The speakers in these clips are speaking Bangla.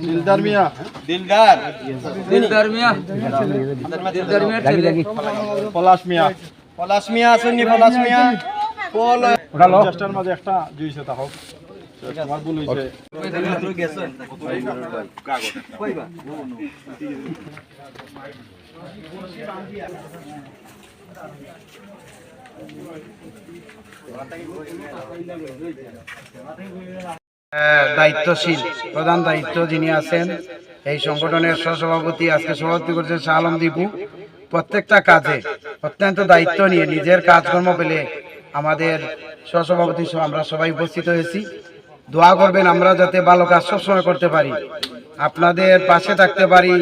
দিলদার মিয়া। দিলদার। দিলদার মিয়া। দিলদার মিয়া পলাশ মিয়া। পলাশ মিয়া আসেননি পলাশ মিয়া? পল চেষ্টার মাঝে একটা জুইছে তা হোক। তোমার ভুল হয়েছে আহ, দায়িত্বশীল, প্রধান দায়িত্ব যিনি আছেন, এই সংগঠনের সহসভাপতি আজকে সভাপতি করছেন শাহ আলম দীপু। প্রত্যেকটা কাজে অত্যন্ত দায়িত্ব নিয়ে নিজের কাজকর্ম পেলে আমাদের সহসভাপতি সহ আমরা সবাই উপস্থিত হয়েছি। দোয়া করবেন আমরা যাতে ভালো কাজ সবসময় করতে পারি। আপনাদের পাশে থাকতে পারি।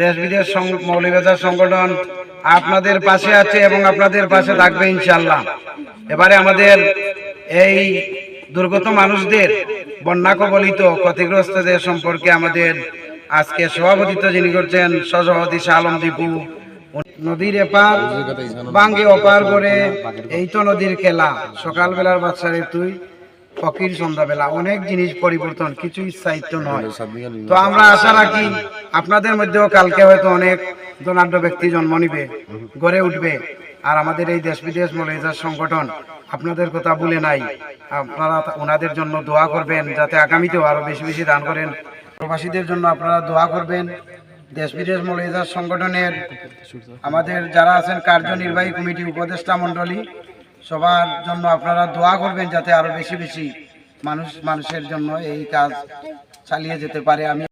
দেশ বিদেশ মৌলভীবাজার সংগঠন আপনাদের পাশে আছে এবং আপনাদের পাশে থাকবে ইনশাল্লাহ এবারে আমাদের এই দুর্গত মানুষদের বন্যা কবলিত ক্ষতিগ্রস্তদের সম্পর্কে আমাদের আজকে সভাপতিত্ব যিনি করছেন সহসভাপতি শাহ আলম দীপু। নদীর এপার বাঙ্গে অপার করে এই তো নদীর খেলা। সকালবেলার বাচ্চারে তুই ফকির সন্ধ্যাবেলা, অনেক জিনিস পরিবর্তন, কিছু স্থায়িত্ব নয়। তো আমরা আশা রাখি আপনাদের মধ্যেও কালকে হয়তো অনেক ধনাঢ্য ব্যক্তি জন্ম নিবে, গড়ে উঠবে। আর আমাদের এই দেশ বিদেশ মৌলিজার সংগঠন, আপনাদের কথা ভুলে নাই। আপনারা ওনাদের জন্য দোয়া করবেন, যাতে আগামীতেও আরও বেশি বেশি দান করেন। প্রবাসীদের জন্য আপনারা দোয়া করবেন। দেশ বিদেশ মৌলিজার সংগঠনের, আমাদের যারা আছেন কার্যনির্বাহী কমিটি, উপদেষ্টা মণ্ডলী সবার জন্য আপনারা দোয়া করবেন যাতে আরও বেশি বেশি মানুষ, মানুষের জন্য এই কাজ চালিয়ে যেতে পারে। আমি